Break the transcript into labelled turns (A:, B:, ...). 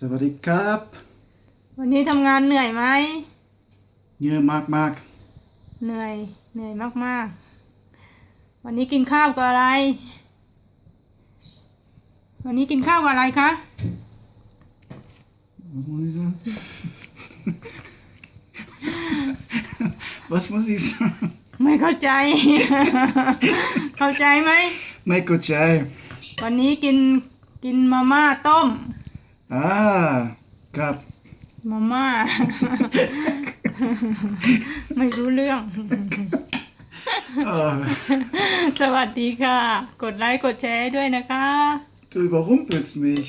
A: สวัสดีครับ
B: วันนี้ทำงานเหนื่อยไหม
A: เหนื่อยมากมาก
B: เหนื่อย เหนื่อยมากๆ วันนี้กินข้าวกับอะไร วันนี้กินข้าวกับอะไรคะ
A: ๆ Was muss ich sagen? Was muss ich sagen?
B: ไม่เข้าใจ เข้าใจไหม
A: ไม่เข้าใจ
B: วันนี้กินกินมาม่าต้ม
A: อ่าครับ
B: มาม่า ไม่รู้เรื่อง
A: อ่า
B: สวัสดีค่ะ กดไลค์กดแชร์ให้ด้วยนะคะ
A: du überrumpelst mich